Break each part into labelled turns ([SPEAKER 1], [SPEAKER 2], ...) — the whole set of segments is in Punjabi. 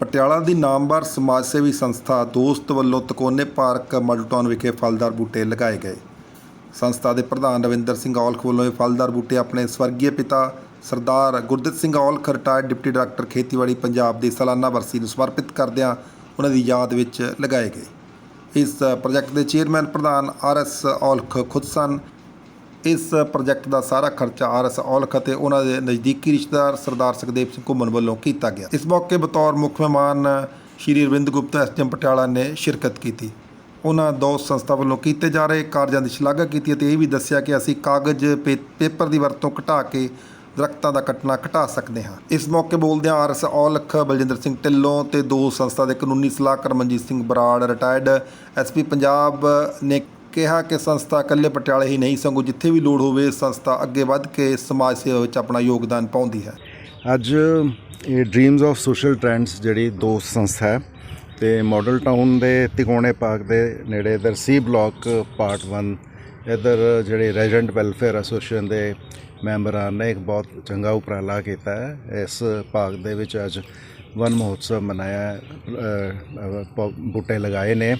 [SPEAKER 1] ਪਟਿਆਲਾ ਦੀ ਨਾਮਵਰ ਸਮਾਜ ਸੇਵੀ ਸੰਸਥਾ ਦੋਸਤ ਵੱਲੋਂ ਤਕੋਨੇ ਪਾਰਕ ਮਾਡਲਟਾਊਨ ਵਿਖੇ ਫਲਦਾਰ ਬੂਟੇ ਲਗਾਏ ਗਏ। ਸੰਸਥਾ ਦੇ ਪ੍ਰਧਾਨ ਰਵਿੰਦਰ ਸਿੰਘ ਔਲਖ ਵੱਲੋਂ ਇਹ ਫਲਦਾਰ ਬੂਟੇ ਆਪਣੇ ਸਵਰਗੀ ਪਿਤਾ Sardar Gurdit Singh Aulakh retired deputy director ਖੇਤੀਬਾੜੀ ਪੰਜਾਬ ਦੀ ਸਾਲਾਨਾ ਵਰਸੀ ਨੂੰ ਸਮਰਪਿਤ ਕਰਦਿਆਂ ਉਹਨਾਂ ਦੀ ਯਾਦ ਵਿੱਚ ਲਗਾਏ ਗਏ। ਇਸ ਪ੍ਰੋਜੈਕਟ ਦੇ ਚੇਅਰਮੈਨ ਪ੍ਰਧਾਨ ਆਰ ਐਸ ਔਲਖ ਖੁਦ ਸਨ। ਇਸ ਪ੍ਰੋਜੈਕਟ ਦਾ ਸਾਰਾ ਖਰਚਾ ਆਰ ਐਸ ਔਲਖ ਅਤੇ ਉਹਨਾਂ ਦੇ ਨਜ਼ਦੀਕੀ ਰਿਸ਼ਤੇਦਾਰ ਸਰਦਾਰ ਸੁਖਦੇਵ ਸਿੰਘ ਘੁੰਮਣ ਵੱਲੋਂ ਕੀਤਾ ਗਿਆ। ਇਸ ਮੌਕੇ ਬਤੌਰ ਮੁੱਖ ਮਹਿਮਾਨ ਸ਼੍ਰੀ ਅਰਵਿੰਦ ਗੁਪਤਾ ਐਸਡੀਐਮ ਪਟਿਆਲਾ ਨੇ ਸ਼ਿਰਕਤ ਕੀਤੀ। ਉਹਨਾਂ ਦੋ ਸੰਸਥਾ ਵੱਲੋਂ ਕੀਤੇ ਜਾ ਰਹੇ ਕਾਰਜਾਂ ਦੀ ਸ਼ਲਾਘਾ ਕੀਤੀ ਅਤੇ ਇਹ ਵੀ ਦੱਸਿਆ ਕਿ ਅਸੀਂ ਕਾਗਜ਼, ਪੇ- ਪੇਪਰ ਦੀ ਵਰਤੋਂ ਘਟਾ ਕੇ ਦਰਖਤਾਂ ਦਾ ਕੱਟਣਾ ਘਟਾ ਸਕਦੇ ਹਾਂ। ਇਸ ਮੌਕੇ ਬੋਲਦਿਆਂ ਆਰਐਸ ਔਲਖ ਬਲਜਿੰਦਰ ਸਿੰਘ ਢਿੱਲੋਂ ਤੇ ਦੋ ਸੰਸਥਾ ਦੇ ਕਾਨੂੰਨੀ ਸਲਾਹਕਾਰ ਮਨਜੀਤ ਸਿੰਘ ਬਰਾੜ, ਰਿਟਾਇਰਡ ਐਸਪੀ ਪੰਜਾਬ ਨੇ ਕਿਹਾ ਕਿ ਸੰਸਥਾ ਇਕੱਲੇ ਪਟਿਆਲੇ ਹੀ ਨਹੀਂ, ਸੰਗੋ ਜਿੱਥੇ ਵੀ ਲੋੜ ਹੋਵੇ ਸੰਸਥਾ ਅੱਗੇ ਵੱਧ ਕੇ ਸਮਾਜ ਸੇਵਾ ਵਿੱਚ ਆਪਣਾ ਯੋਗਦਾਨ ਪਾਉਂਦੀ ਹੈ।
[SPEAKER 2] ਅੱਜ ਇਹ ਡ੍ਰੀਮਸ ਆਫ ਸੋਸ਼ਲ ਟ੍ਰੈਂਡਸ ਜਿਹੜੀ ਦੋਸਤ ਸੰਸਥਾ ਹੈ, ਤੇ ਮਾਡਲ ਟਾਊਨ ਦੇ ਤਿਕੋਣੇ ਪਾਰਕ ਦੇ ਨੇੜੇ ਇਧਰ ਸੀ ਬਲਾਕ ਪਾਰਟ 1 ਇਧਰ ਜਿਹੜੇ ਰੈਜ਼ੀਡੈਂਟ ਵੈਲਫੇਅਰ ਐਸੋਸੀਏਸ਼ਨ ਦੇ ਮੈਂਬਰਾਂ ਨੇ ਇੱਕ ਬਹੁਤ ਚੰਗਾ ਉਪਰਾਲਾ ਕੀਤਾ ਹੈ। ਇਸ ਪਾਰਕ ਦੇ ਵਿੱਚ ਅੱਜ ਵਨ ਮਹੋਤਸਵ ਮਨਾਇਆ ਬੂਟੇ ਲਗਾਏ ਨੇ।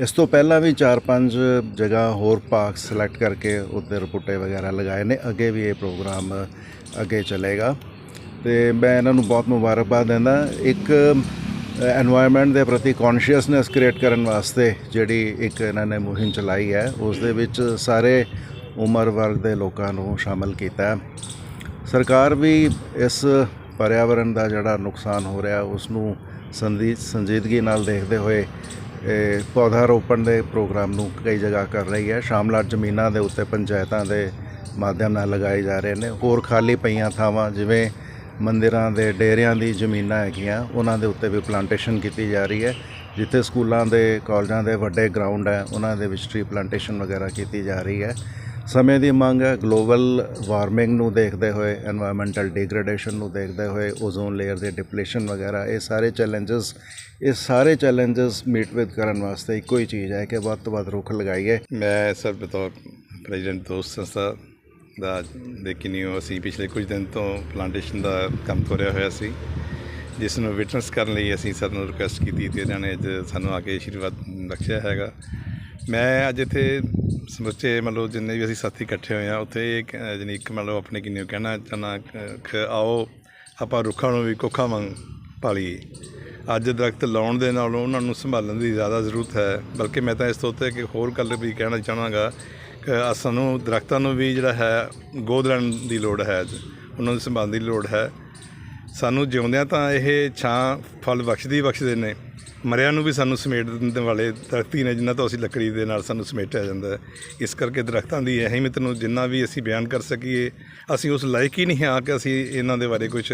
[SPEAKER 2] ਇਸ ਤੋਂ ਪਹਿਲਾਂ ਵੀ 4-5 ਜਗ੍ਹਾ ਹੋਰ ਪਾਰਕ ਸਿਲੈਕਟ ਕਰਕੇ ਉੱਤੇ ਰਪੁੱਟੇ ਵਗੈਰਾ ਲਗਾਏ ਨੇ। ਅੱਗੇ ਵੀ ਇਹ ਪ੍ਰੋਗਰਾਮ ਅੱਗੇ ਚੱਲੇਗਾ। ਤੇ ਮੈਂ ਇਹਨਾਂ ਨੂੰ ਬਹੁਤ ਮੁਬਾਰਕਬਾਦ ਦਿੰਦਾ। ਇੱਕ এনवायरमेंट ਦੇ ਪ੍ਰਤੀ ਕੌਨਸ਼ੀਅਸਨੈਸ ਕ੍ਰੀਏਟ ਕਰਨ ਵਾਸਤੇ ਜਿਹੜੀ ਇੱਕ ਇਹਨਾਂ ਨੇ ਮੁਹਿੰਮ ਚਲਾਈ ਹੈ, ਉਸ ਦੇ ਵਿੱਚ ਸਾਰੇ ਉਮਰ ਵਰਗ ਦੇ ਲੋਕਾਂ ਨੂੰ ਸ਼ਾਮਲ ਕੀਤਾ ਸਰਕਾਰ ਵੀ ਇਸ ਪਰਿਆਵਰਣ ਦਾ ਜਿਹੜਾ ਨੁਕਸਾਨ ਹੋ ਰਿਹਾ ਉਸ ਨੂੰ ਸੰਜੀਦਗੀ ਨਾਲ ਦੇਖਦੇ ਹੋਏ ਪੌਦਾ ਰੋਪਣ ਦੇ ਪ੍ਰੋਗਰਾਮ ਨੂੰ ਕਈ ਜਗ੍ਹਾ ਕਰ ਰਹੀ ਹੈ। ਸ਼ਾਮਲਾਟ ਜ਼ਮੀਨਾਂ ਦੇ ਉੱਤੇ ਪੰਚਾਇਤਾਂ ਦੇ ਮਾਧਿਅਮ ਨਾਲ ਲਗਾਏ ਜਾ ਰਹੇ ਨੇ। ਹੋਰ ਖਾਲੀ ਪਈਆਂ ਥਾਵਾਂ ਜਿਵੇਂ ਮੰਦਿਰਾਂ ਦੇ ਡੇਰਿਆਂ ਦੀ ਜ਼ਮੀਨਾਂ ਹੈਗੀਆਂ, ਉਹਨਾਂ ਦੇ ਉੱਤੇ ਵੀ ਪਲਾਂਟੇਸ਼ਨ ਕੀਤੀ ਜਾ ਰਹੀ ਹੈ। ਜਿੱਥੇ ਸਕੂਲਾਂ ਦੇ, ਕਾਲਜਾਂ ਦੇ ਵੱਡੇ ਗਰਾਊਂਡ ਹੈ, ਉਹਨਾਂ ਦੇ ਵਿੱਚ ਟ੍ਰੀ ਪਲਾਂਟੇਸ਼ਨ ਵਗੈਰਾ ਕੀਤੀ ਜਾ ਰਹੀ ਹੈ। ਸਮੇਂ ਦੀ ਮੰਗ ਹੈ ਗਲੋਬਲ ਵਾਰਮਿੰਗ ਨੂੰ ਦੇਖਦੇ ਹੋਏ এনवायरमेंटਲ ਡੀਗਰੇਡੇਸ਼ਨ ਨੂੰ ਦੇਖਦੇ ਹੋਏ ਓਜ਼ੋਨ ਲੇਅਰ ਦੇ ਡਿਪਲੇਸ਼ਨ ਵਗੈਰਾ, ਇਹ ਸਾਰੇ ਚੈਲੰਜਸ ਇਹ ਸਾਰੇ ਚੈਲੰਜਸ ਮੀਟ ਵਿਦ ਕਰਨ ਵਾਸਤੇ ਇੱਕੋ ਹੀ ਚੀਜ਼ ਹੈ ਕਿ ਵੱਧ ਤੋਂ ਵੱਧ ਰੁੱਖ ਲਗਾਈਏ।
[SPEAKER 3] ਮੈਂ ਸਰ ਬਤੌਰ ਪ੍ਰੈਜ਼ੀਡੈਂਟ ਦੋਸਤ ਸੰਸਥਾ ਦਾ ਦੇਖਿਓ ਅਸੀਂ ਪਿਛਲੇ ਕੁਝ ਦਿਨ ਤੋਂ ਪਲਾਂਟੇਸ਼ਨ ਦਾ ਕੰਮ ਤੋਰਿਆ ਹੋਇਆ ਸੀ, ਜਿਸ ਨੂੰ ਵਿਟਨੈਸ ਕਰਨ ਲਈ ਅਸੀਂ ਸਰ ਨੂੰ ਰਿਕੁਐਸਟ ਕੀਤੀ ਤੇ ਇਹਨਾਂ ਨੇ ਅੱਜ ਸਾਨੂੰ ਆ ਕੇ ਆਸ਼ੀਰਵਾਦ ਬਖਸ਼ਿਆ ਹੈਗਾ। ਮੈਂ ਅੱਜ ਇੱਥੇ ਸਮੁੱਚੇ ਮਤਲਬ ਜਿੰਨੇ ਵੀ ਅਸੀਂ ਸਾਥੀ ਇਕੱਠੇ ਹੋਏ ਆ, ਉੱਥੇ ਇੱਕ ਜਾਣੀ ਇੱਕ ਮਤਲਬ ਆਪਣੇ ਕਿੰਨੇ ਕਹਿਣਾ ਚਾਹਨਾ ਆਓ, ਆਪਾਂ ਰੁੱਖਾਂ ਨੂੰ ਵੀ ਕੋਖਾ ਵਾਂਗ ਪਾਲੀਏ। ਅੱਜ ਦਰਖਤ ਲਾਉਣ ਦੇ ਨਾਲੋਂ ਉਹਨਾਂ ਨੂੰ ਸੰਭਾਲਣ ਦੀ ਜ਼ਿਆਦਾ ਜ਼ਰੂਰਤ ਹੈ। ਬਲਕਿ ਮੈਂ ਤਾਂ ਇਸ ਤੋਂ ਉੱਤੇ ਇੱਕ ਹੋਰ ਗੱਲ ਵੀ ਕਹਿਣਾ ਚਾਹਾਂਗਾ ਕਿ ਆ ਸਾਨੂੰ ਦਰਖਤਾਂ ਨੂੰ ਵੀ ਜਿਹੜਾ ਹੈ, ਗੋਦ ਲੈਣ ਦੀ ਲੋੜ ਹੈ ਅੱਜ। ਉਹਨਾਂ ਨੂੰ ਸੰਭਾਲਣ ਦੀ ਲੋੜ ਹੈ। ਸਾਨੂੰ ਜਿਉਂਦਿਆਂ ਤਾਂ ਇਹ ਛਾਂ ਫਲ ਬਖਸ਼ਦੀ ਬਖਸ਼ਦੇ ਨੇ। ਮਰਿਆ ਨੂੰ ਵੀ ਸਾਨੂੰ ਸਮੇਟ ਦਿੰਦੇ ਵਾਲੇ ਦਰਖਤ ਹੀ ਨੇ ਜਿਨ੍ਹਾਂ ਤੋਂ ਅਸੀਂ ਲੱਕੜੀ ਦੇ ਨਾਲ ਸਾਨੂੰ ਸਮੇਟਿਆ ਜਾਂਦਾ ਹੈ। ਇਸ ਕਰਕੇ ਦਰਖਤਾਂ ਦੀ ਅਹਿਮੀਅਤ ਨੂੰ ਜਿੰਨਾ ਵੀ ਅਸੀਂ ਬਿਆਨ ਕਰ ਸਕੀਏ, ਅਸੀਂ ਉਸ ਲਾਇਕ ਹੀ ਨਹੀਂ ਹਾਂ ਕਿ ਅਸੀਂ ਇਹਨਾਂ ਦੇ ਬਾਰੇ ਕੁਝ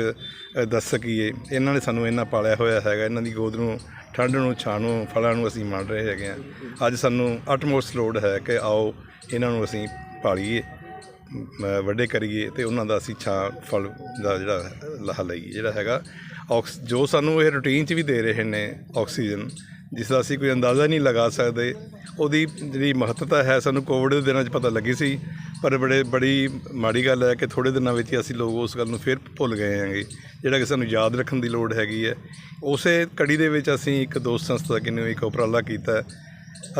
[SPEAKER 3] ਦੱਸ ਸਕੀਏ। ਇਹਨਾਂ ਨੇ ਸਾਨੂੰ ਇੰਨਾ ਪਾਲਿਆ ਹੋਇਆ ਹੈਗਾ, ਇਹਨਾਂ ਦੀ ਗੋਦ ਨੂੰ, ਠੰਡ ਨੂੰ, ਛਾਂ ਨੂੰ, ਫਲਾਂ ਨੂੰ ਅਸੀਂ ਮੰਨ ਰਹੇ ਹੈਗੇ ਹਾਂ। ਅੱਜ ਸਾਨੂੰ ਅਟਮੋਸਟ ਲੋੜ ਹੈ ਕਿ ਆਓ, ਇਹਨਾਂ ਨੂੰ ਅਸੀਂ ਪਾਲੀਏ ਮ- ਵੱਡੇ ਕਰੀਏ ਤੇ ਉਹਨਾਂ ਦਾ ਅਸੀਂ ਛਾਂ, ਫਲ ਦਾ ਜਿਹੜਾ ਹੈ ਲਾਹਾ ਲਈਏ, ਜਿਹੜਾ ਹੈਗਾ। ਆਕਸ, ਜੋ ਸਾਨੂੰ ਇਹ ਰੂਟੀਨ 'ਚ ਵੀ ਦੇ ਰਹੇ ਨੇ ਆਕਸੀਜਨ, ਜਿਸ ਦਾ ਅਸੀਂ ਕੋਈ ਅੰਦਾਜ਼ਾ ਨਹੀਂ ਲਗਾ ਸਕਦੇ, ਉਹਦੀ ਜਿਹੜੀ ਮਹੱਤਤਾ ਹੈ ਸਾਨੂੰ ਕੋਵਿਡ ਦੇ ਦਿਨਾਂ 'ਚ ਪਤਾ ਲੱਗੀ ਸੀ, ਪਰ ਬੜੇ, ਬੜੀ ਮਾੜੀ ਗੱਲ ਹੈ ਕਿ ਥੋੜੇ ਦਿਨਾਂ ਵਿੱਚ ਹੀ ਅਸੀਂ ਲੋਕ ਉਸ ਗੱਲ ਨੂੰ ਫਿਰ ਭੁੱਲ ਗਏ ਹਾਂਗੇ, ਜਿਹੜਾ ਕਿ ਸਾਨੂੰ ਯਾਦ ਰੱਖਣ ਦੀ ਲੋੜ ਹੈਗੀ ਹੈ। ਉਸੇ ਕੜੀ ਦੇ ਵਿੱਚ ਅਸੀਂ ਇੱਕ ਦੋਸਤ ਸੰਸਥਾ ਕਿਨੂੰ ਇੱਕ ਉਪਰਾਲਾ ਕੀਤਾ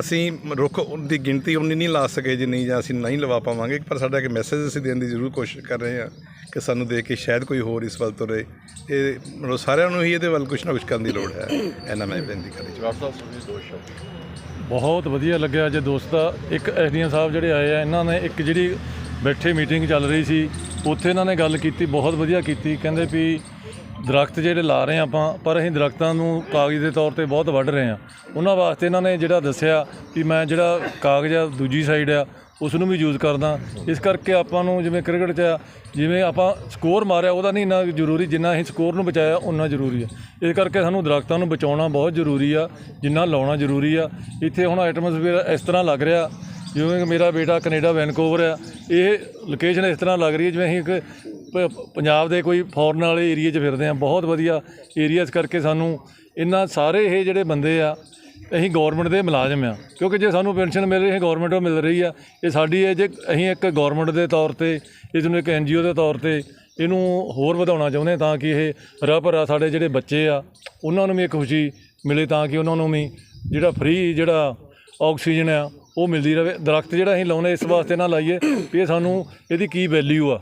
[SPEAKER 3] ਅਸੀਂ ਰੁੱਖ ਦੀ ਗਿਣਤੀ ਉਨੀ ਨਹੀਂ ਲਾ ਸਕੇ ਜਿੰਨੀ ਜਾਂ ਅਸੀਂ ਨਹੀਂ ਲਵਾ ਪਾਵਾਂਗੇ, ਪਰ ਸਾਡਾ ਇੱਕ ਮੈਸੇਜ ਅਸੀਂ ਦੇਣ ਦੀ ਜ਼ਰੂਰ ਕੋਸ਼ਿਸ਼ ਕਰ ਰਹੇ ਹਾਂ। ਕਿ ਸਾਨੂੰ ਦੇਖ ਕੇ ਸ਼ਾਇਦ ਕੋਈ ਹੋਰ ਇਸ ਵੱਲ ਤੁਰੇ। ਇਹ ਮਤਲਬ ਸਾਰਿਆਂ ਨੂੰ ਹੀ ਇਹਦੇ ਵੱਲ ਕੁਝ ਨਾ ਕੁਝ ਕਰਨ ਦੀ ਲੋੜ ਹੈ ਇਹਨਾਂ ਮੈਂ ਬੇਨਤੀ ਕਰੀ
[SPEAKER 4] ਬਹੁਤ ਵਧੀਆ ਲੱਗਿਆ ਜੇ ਦੋਸਤਾ ਇੱਕ ਐਸਡੀਐਮ ਸਾਹਿਬ ਜਿਹੜੇ ਆਏ ਆ ਇਹਨਾਂ ਨੇ ਇੱਕ ਜਿਹੜੀ ਬੈਠੇ ਮੀਟਿੰਗ ਚੱਲ ਰਹੀ ਸੀ ਉੱਥੇ ਇਹਨਾਂ ਨੇ ਗੱਲ ਕੀਤੀ ਬਹੁਤ ਵਧੀਆ ਕੀਤੀ। ਕਹਿੰਦੇ ਵੀ ਦਰਖਤ ਜਿਹੜੇ ਲਾ ਰਹੇ ਆ ਆਪਾਂ ਪਰ ਅਸੀਂ ਦਰਖਤਾਂ ਨੂੰ ਕਾਗਜ਼ ਦੇ ਤੌਰ ਤੇ ਬਹੁਤ ਵੱਢ ਰਹੇ ਆ ਉਹਨਾਂ ਵਾਸਤੇ ਇਹਨਾਂ ਨੇ ਜਿਹੜਾ ਦੱਸਿਆ ਕਿ ਮੈਂ ਜਿਹੜਾ ਕਾਗਜ਼ ਆ ਦੂਜੀ ਸਾਈਡ ਆ ਉਸ ਨੂੰ ਵੀ ਯੂਜ਼ ਕਰਦਾ। ਇਸ ਕਰਕੇ ਆਪਾਂ ਨੂੰ ਜਿਵੇਂ ਕ੍ਰਿਕਟ 'ਚ ਆ, ਜਿਵੇਂ ਆਪਾਂ ਸਕੋਰ ਮਾਰਿਆ ਉਹਦਾ ਨਹੀਂ ਇੰਨਾ ਜ਼ਰੂਰੀ ਜਿੰਨਾ ਅਸੀਂ ਸਕੋਰ ਨੂੰ ਬਚਾਇਆ ਉਨਾ ਜ਼ਰੂਰੀ ਆ। ਇਸ ਕਰਕੇ ਸਾਨੂੰ ਦਰਖਤਾਂ ਨੂੰ ਬਚਾਉਣਾ ਬਹੁਤ ਜ਼ਰੂਰੀ ਆ ਜਿੰਨਾ ਲਾਉਣਾ ਜ਼ਰੂਰੀ ਆ। ਇੱਥੇ ਹੁਣ ਐਟਮੋਸਫੇਅਰ ਇਸ ਤਰ੍ਹਾਂ ਲੱਗ ਰਿਹਾ ਜਿਵੇਂ ਮੇਰਾ ਬੇਟਾ ਕੈਨੇਡਾ ਵੈਨਕੂਵਰ ਆ। ਇਹ ਲੋਕੇਸ਼ਨ ਇਸ ਤਰ੍ਹਾਂ ਲੱਗ ਰਹੀ ਹੈ ਜਿਵੇਂ ਅਸੀਂ ਇੱਕ ਪੰਜਾਬ ਦੇ ਕੋਈ ਫੋਰਨ ਵਾਲੇ ਏਰੀਆ 'ਚ ਫਿਰਦੇ ਆ ਬਹੁਤ ਵਧੀਆ ਏਰੀਆ ਇਸ ਕਰਕੇ ਸਾਨੂੰ ਇਹਨਾਂ ਸਾਰੇ ਇਹ ਜਿਹੜੇ ਬੰਦੇ ਆ, ਅਸੀਂ ਗਵਰਨਮੈਂਟ ਦੇ ਮੁਲਾਜ਼ਮ ਆ। ਕਿਉਂਕਿ ਜੇ ਸਾਨੂੰ ਪੈਨਸ਼ਨ ਮਿਲ ਰਹੀ ਹੈ ਗਵਰਨਮੈਂਟ ਤੋਂ ਮਿਲ ਰਹੀ ਆ। ਇਹ ਸਾਡੀ ਹੈ ਜੇ ਅਸੀਂ ਇੱਕ ਗਵਰਨਮੈਂਟ ਦੇ ਤੌਰ ਤੇ ਇਸ ਨੂੰ ਇੱਕ ਐਨਜੀਓ ਦੇ ਤੌਰ ਤੇ ਇਹਨੂੰ ਹੋਰ ਵਧਾਉਣਾ ਚਾਹੁੰਦੇ ਹਾਂ ਤਾਂ ਕਿ ਇਹ ਰਪਰ ਸਾਡੇ ਜਿਹੜੇ ਬੱਚੇ ਆ, ਉਹਨਾਂ ਨੂੰ ਵੀ ਇੱਕ ਖੁਸ਼ੀ ਮਿਲੇ ਤਾਂ ਕਿ ਉਹਨਾਂ ਨੂੰ ਵੀ ਜਿਹੜਾ ਫ੍ਰੀ ਜਿਹੜਾ ਆਕਸੀਜਨ ਆ, ਉਹ ਮਿਲਦੀ ਰਹੇ ਦਰਖਤ ਜਿਹੜਾ ਅਸੀਂ ਲਾਉਨੇ ਇਸ ਵਾਸਤੇ ਨਾ ਲਾਈਏ ਵੀ ਇਹ ਸਾਨੂੰ ਇਹਦੀ ਕੀ ਵੈਲਿਊ ਆ।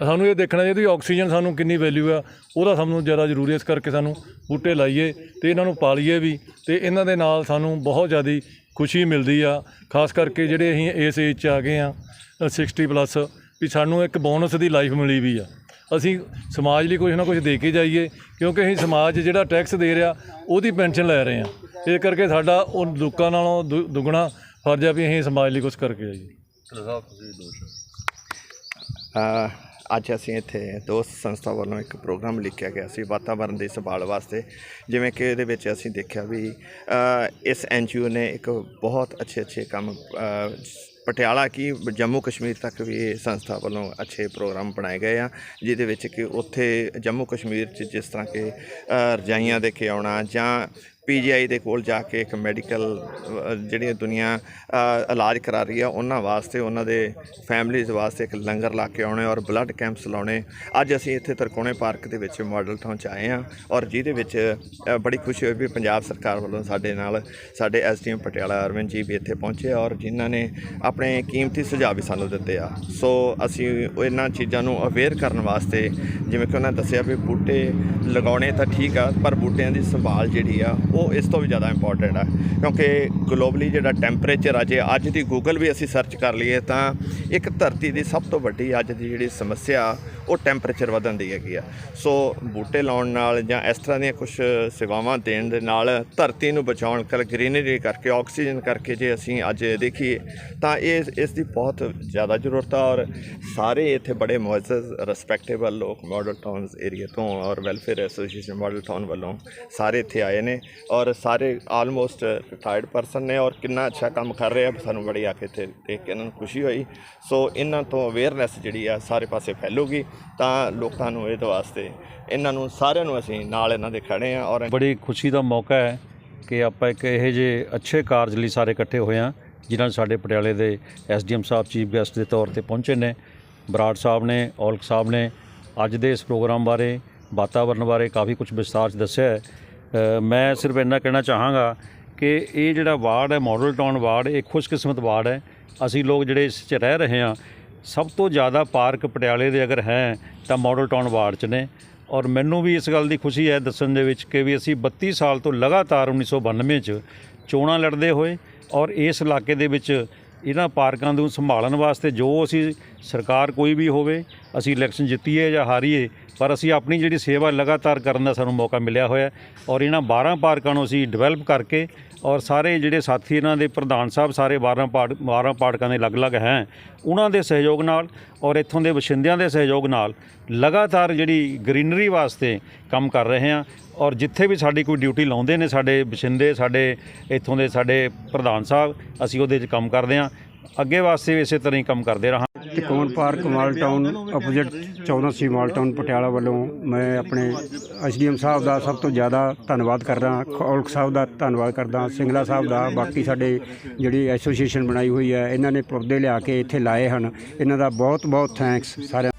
[SPEAKER 4] ਸਾਨੂੰ ਇਹ ਦੇਖਣਾ ਚਾਹੀਦਾ ਵੀ ਆਕਸੀਜਨ ਸਾਨੂੰ ਕਿੰਨੀ ਵੈਲਿਊ ਆ ਉਹਦਾ ਸਾਨੂੰ ਜ਼ਿਆਦਾ ਜ਼ਰੂਰੀ ਹੈ ਇਸ ਕਰਕੇ ਸਾਨੂੰ ਬੂਟੇ ਲਾਈਏ ਤੇ ਇਹਨਾਂ ਨੂੰ ਪਾਲੀਏ ਵੀ ਤੇ ਇਹਨਾਂ ਦੇ ਨਾਲ ਸਾਨੂੰ ਬਹੁਤ ਜ਼ਿਆਦਾ ਖੁਸ਼ੀ ਮਿਲਦੀ ਆ। ਖਾਸ ਕਰਕੇ ਜਿਹੜੇ ਅਸੀਂ ਇਸ ਏਜ 'ਚ ਆ ਗਏ ਆ 60 ਪਲੱਸ ਵੀ ਸਾਨੂੰ ਇੱਕ ਬੋਨਸ ਦੀ ਲਾਈਫ ਮਿਲੀ ਵੀ ਆ। ਅਸੀਂ ਸਮਾਜ ਲਈ ਕੁਝ ਨਾ ਕੁਝ ਦੇ ਕੇ ਜਾਈਏ ਕਿਉਂਕਿ ਅਸੀਂ ਸਮਾਜ ਜਿਹੜਾ ਟੈਕਸ ਦੇ ਰਿਹਾ ਉਹਦੀ ਪੈਨਸ਼ਨ ਲੈ ਰਹੇ ਆ। ਇਸ ਕਰਕੇ ਸਾਡਾ ਉਹ ਲੋਕਾਂ ਨਾਲੋਂ ਦੁ- ਦੁੱਗਣਾ ਫਰਜ਼ ਆ ਵੀ ਅਸੀਂ ਸਮਾਜ ਲਈ ਕੁਝ ਕਰਕੇ ਜਾਈਏ
[SPEAKER 5] ਅ, ਅੱਜ ਅਸੀਂ ਇੱਥੇ ਦੋਸਤ ਸੰਸਥਾ ਵੱਲੋਂ ਇੱਕ ਪ੍ਰੋਗਰਾਮ ਲਿਖਿਆ ਗਿਆ ਸੀ ਵਾਤਾਵਰਣ ਦੀ ਸੰਭਾਲ ਵਾਸਤੇ ਜਿਵੇਂ ਕਿ ਇਹਦੇ ਵਿੱਚ ਅਸੀਂ ਦੇਖਿਆ ਵੀ ਅ, ਇਸ ਐਨਜੀਓ ਨੇ ਇੱਕ ਬਹੁਤ ਅੱਛੇ ਅੱਛੇ ਕੰਮ ਪਟਿਆਲਾ ਕੀ ਜੰਮੂ ਕਸ਼ਮੀਰ ਤੱਕ ਵੀ ਇਹ ਸੰਸਥਾ ਵੱਲੋਂ ਅੱਛੇ ਪ੍ਰੋਗਰਾਮ ਬਣਾਏ ਗਏ ਆ ਜਿਹਦੇ ਵਿੱਚ ਕਿ ਉੱਥੇ ਜੰਮੂ ਕਸ਼ਮੀਰ 'ਚ ਜਿਸ ਤਰ੍ਹਾਂ ਕਿ ਰਜਾਈਆਂ ਦੇ ਕੇ ਆਉਣਾ ਜਾਂ ਪੀਜੀਆਈ ਦੇ ਕੋਲ ਜਾ ਕੇ ਇੱਕ ਮੈਡੀਕਲ ਜਿਹੜੀ ਦੁਨੀਆ ਇਲਾਜ ਕਰਾ ਰਹੀ ਆ, ਉਹਨਾਂ ਵਾਸਤੇ, ਉਹਨਾਂ ਦੇ ਫੈਮਲੀਜ਼ ਵਾਸਤੇ ਇੱਕ ਲੰਗਰ ਲਾ ਕੇ ਆਉਣੇ ਔਰ ਬਲੱਡ ਕੈਂਪਸ ਲਾਉਣੇ। ਅੱਜ ਅਸੀਂ ਇੱਥੇ ਤਰਕੋਣੇ ਪਾਰਕ ਦੇ ਵਿੱਚ ਮਾਡਲ ਟਾਊਨ ਚ ਆਏ ਆ ਔਰ ਜਿਹਦੇ ਵਿੱਚ ਬੜੀ ਖੁਸ਼ੀ ਹੋਈ ਵੀ ਪੰਜਾਬ ਸਰਕਾਰ ਵੱਲੋਂ ਸਾਡੇ ਨਾਲ ਸਾਡੇ ਐਸਡੀਐਮ ਪਟਿਆਲਾ ਅਰਵਿੰਦ ਜੀ ਵੀ ਇੱਥੇ ਪਹੁੰਚੇ ਔਰ ਜਿਨ੍ਹਾਂ ਨੇ ਆਪਣੇ ਕੀਮਤੀ ਸੁਝਾਅ ਵੀ ਸਾਨੂੰ ਦਿੱਤੇ ਆ। ਸੋ ਅਸੀਂ ਇਹਨਾਂ ਚੀਜ਼ਾਂ ਨੂੰ ਅਵੇਅਰ ਕਰਨ ਵਾਸਤੇ, ਜਿਵੇਂ ਕਿ ਉਹਨਾਂ ਦੱਸਿਆ ਵੀ ਬੂਟੇ ਲਗਾਉਣੇ ਤਾਂ ਠੀਕ ਆ, ਪਰ ਬੂਟਿਆਂ ਦੀ ਸੰਭਾਲ ਜਿਹੜੀ ਆ ਉਹ ਇਸ ਤੋਂ ਵੀ ਜ਼ਿਆਦਾ ਇੰਪੋਰਟੈਂਟ ਆ। ਕਿਉਂਕਿ ਗਲੋਬਲੀ ਜਿਹੜਾ ਟੈਂਪਰੇਚਰ ਆ, ਜੇ ਅੱਜ ਦੀ ਗੂਗਲ ਵੀ ਅਸੀਂ ਸਰਚ ਕਰ ਲਈਏ, ਤਾਂ ਇੱਕ ਧਰਤੀ ਦੀ ਸਭ ਤੋਂ ਵੱਡੀ ਅੱਜ ਦੀ ਜਿਹੜੀ ਸਮੱਸਿਆ, ਉਹ ਟੈਂਪਰੇਚਰ ਵਧਣ ਦੀ ਹੈਗੀ ਆ। ਸੋ ਬੂਟੇ ਲਾਉਣ ਨਾਲ ਜਾਂ ਇਸ ਤਰ੍ਹਾਂ ਦੀਆਂ ਕੁਝ ਸੇਵਾਵਾਂ ਦੇਣ ਦੇ ਨਾਲ ਧਰਤੀ ਨੂੰ ਬਚਾਉਣ ਕਰ ਗ੍ਰੀਨਰੀ ਕਰਕੇ ਆਕਸੀਜਨ ਕਰਕੇ ਜੇ ਅਸੀਂ ਅੱਜ ਦੇਖੀਏ, ਤਾਂ ਇਹ ਇਸ ਦੀ ਬਹੁਤ ਜ਼ਿਆਦਾ ਜ਼ਰੂਰਤ ਆ ਔਰ ਸਾਰੇ ਇੱਥੇ ਬੜੇ ਮੁਅੱਜ਼ਜ਼ ਰਿਸਪੈਕਟੇਬਲ ਲੋਕ ਮਾਡਲ ਟਾਊਨਸ ਏਰੀਆ ਤੋਂ ਔਰ ਵੈਲਫੇਅਰ ਐਸੋਸੀਏਸ਼ਨ ਮਾਡਲ ਟਾਊਨ ਵੱਲੋਂ ਸਾਰੇ ਇੱਥੇ ਆਏ ਨੇ। ਔਰ ਸਾਰੇ ਆਲਮੋਸਟ ਰਿਟਾਇਰਡ ਪਰਸਨ ਨੇ ਔਰ ਕਿੰਨਾ ਅੱਛਾ ਕੰਮ ਕਰ ਰਹੇ ਆ, ਸਾਨੂੰ ਬੜੀ ਆ ਕੇ ਇੱਥੇ ਦੇਖ ਕੇ ਇਹਨਾਂ ਨੂੰ ਖੁਸ਼ੀ ਹੋਈ। ਸੋ ਇਹਨਾਂ ਤੋਂ ਅਵੇਅਰਨੈਸ ਜਿਹੜੀ ਆ ਸਾਰੇ ਪਾਸੇ ਫੈਲੂਗੀ ਤਾਂ ਲੋਕਾਂ ਨੂੰ ਇਹਦੇ ਵਾਸਤੇ ਇਹਨਾਂ ਨੂੰ ਸਾਰਿਆਂ ਨੂੰ ਅਸੀਂ ਨਾਲ ਇਹਨਾਂ ਦੇ ਖੜੇ ਆ ਔਰ
[SPEAKER 6] ਬੜੀ ਖੁਸ਼ੀ ਦਾ ਮੌਕਾ ਹੈ ਕਿ ਆਪਾਂ ਇੱਕ ਇਹੋ ਜਿਹੇ ਅੱਛੇ ਕਾਰਜ ਲਈ ਸਾਰੇ ਇਕੱਠੇ ਹੋਏ ਹਾਂ ਜਿਨ੍ਹਾਂ ਨਾਲ ਸਾਡੇ ਪਟਿਆਲੇ ਦੇ ਐਸਡੀਐਮ ਸਾਹਿਬ, ਚੀਫ ਗੈਸਟ ਦੇ ਤੌਰ ਤੇ ਪਹੁੰਚੇ ਨੇ। ਬਰਾੜ ਸਾਹਿਬ ਨੇ, ਔਲਖ ਸਾਹਿਬ ਨੇ ਅੱਜ ਦੇ ਇਸ ਪ੍ਰੋਗਰਾਮ ਬਾਰੇ ਵਾਤਾਵਰਣ ਬਾਰੇ ਕਾਫੀ ਕੁਝ ਵਿਸਤਾਰ 'ਚ ਦੱਸਿਆ ਹੈ। ਮੈਂ ਸਿਰਫ ਇੰਨਾ ਕਹਿਣਾ ਚਾਹਾਂਗਾ ਕਿ ਇਹ ਜਿਹੜਾ ਵਾਰਡ ਹੈ ਮਾਡਲ ਟਾਊਨ ਵਾਰਡ, ਇਹ ਖੁਸ਼ਕਿਸਮਤ ਵਾਰਡ ਹੈ। ਅਸੀਂ ਲੋਕ ਜਿਹੜੇ ਇਸ 'ਚ ਰਹਿ ਰਹੇ ਹਾਂ, ਸਭ ਤੋਂ ਜ਼ਿਆਦਾ ਪਾਰਕ ਪਟਿਆਲੇ ਦੇ ਅਗਰ ਹੈ, ਤਾਂ ਮਾਡਲ ਟਾਊਨ ਵਾਰਡ 'ਚ ਨੇ। ਔਰ ਮੈਨੂੰ ਵੀ ਇਸ ਗੱਲ ਦੀ ਖੁਸ਼ੀ ਹੈ ਦੱਸਣ ਦੇ ਵਿੱਚ ਕਿ ਵੀ ਅਸੀਂ 32 ਸਾਲ ਤੋਂ ਲਗਾਤਾਰ 1992 ਚ ਚੋਣਾਂ ਲੜਦੇ ਹੋਏ ਔਰ ਇਸ ਇਲਾਕੇ ਦੇ ਵਿੱਚ ਇਹਨਾਂ ਪਾਰਕਾਂ ਨੂੰ ਸੰਭਾਲਣ ਵਾਸਤੇ ਜੋ ਅਸੀਂ ਸਰਕਾਰ ਕੋਈ ਵੀ ਹੋਵੇ ਅਸੀਂ ਇਲੈਕਸ਼ਨ ਜਿੱਤੀਏ ਜਾਂ ਹਾਰੀਏ, ਪਰ ਅਸੀਂ ਆਪਣੀ ਜਿਹੜੀ ਸੇਵਾ ਲਗਾਤਾਰ ਕਰਨ ਦਾ ਸਾਨੂੰ ਮੌਕਾ ਮਿਲਿਆ ਹੋਇਆ ਔਰ ਇਹਨਾਂ 12 ਪਾਰਕਾਂ ਨੂੰ ਅਸੀਂ ਡਿਵੈਲਪ ਕਰਕੇ ਔਰ ਸਾਰੇ ਜਿਹੜੇ ਸਾਥੀ ਇਹਨਾਂ ਦੇ, ਪ੍ਰਧਾਨ ਸਾਹਿਬ ਸਾਰੇ 12 ਪਾੜ 12 ਪਾਰਕਾਂ ਦੇ ਅਲੱਗ-ਅਲੱਗ ਹੈ, ਉਹਨਾਂ ਦੇ ਸਹਿਯੋਗ ਨਾਲ ਔਰ ਇੱਥੋਂ ਦੇ ਵਸਿੰਦਿਆਂ ਦੇ ਸਹਿਯੋਗ ਨਾਲ ਲਗਾਤਾਰ ਜਿਹੜੀ ਗ੍ਰੀਨਰੀ ਵਾਸਤੇ ਕੰਮ ਕਰ ਰਹੇ ਹਾਂ ਔਰ ਜਿੱਥੇ ਵੀ ਸਾਡੀ ਕੋਈ ਡਿਊਟੀ ਲਾਉਂਦੇ ਨੇ ਸਾਡੇ ਵਸਿੰਦੇ, ਸਾਡੇ ਇੱਥੋਂ ਦੇ ਸਾਡੇ ਪ੍ਰਧਾਨ ਸਾਹਿਬ, ਅਸੀਂ ਉਹਦੇ 'ਚ ਕੰਮ ਕਰਦੇ ਹਾਂ। ਅੱਗੇ ਵਾਸਤੇ ਵੀ ਇਸੇ ਤਰ੍ਹਾਂ ਹੀ ਕੰਮ ਕਰਦੇ ਰਹਾਂ
[SPEAKER 7] Tikon park mall town opposite 14 C mall town Patiala ਵੱਲੋਂ ਮੈਂ ਆਪਣੇ ਐਸਡੀਐਮ ਸਾਹਿਬ ਦਾ ਸਭ ਤੋਂ ਜ਼ਿਆਦਾ ਧੰਨਵਾਦ ਕਰਦਾ, ਖੌਲਕ ਸਾਹਿਬ ਦਾ ਧੰਨਵਾਦ ਕਰਦਾ, ਸਿੰਗਲਾ ਸਾਹਿਬ ਦਾ, ਬਾਕੀ ਸਾਡੇ ਜਿਹੜੀ ਐਸੋਸੀਏਸ਼ਨ ਬਣਾਈ ਹੋਈ ਹੈ, ਇਹਨਾਂ ਨੇ ਪੌਦੇ ਲਿਆ ਕੇ ਇੱਥੇ ਲਾਏ ਹਨ। ਇਹਨਾਂ ਦਾ ਬਹੁਤ ਬਹੁਤ ਥੈਂਕਸ ਸਾਰਿਆਂ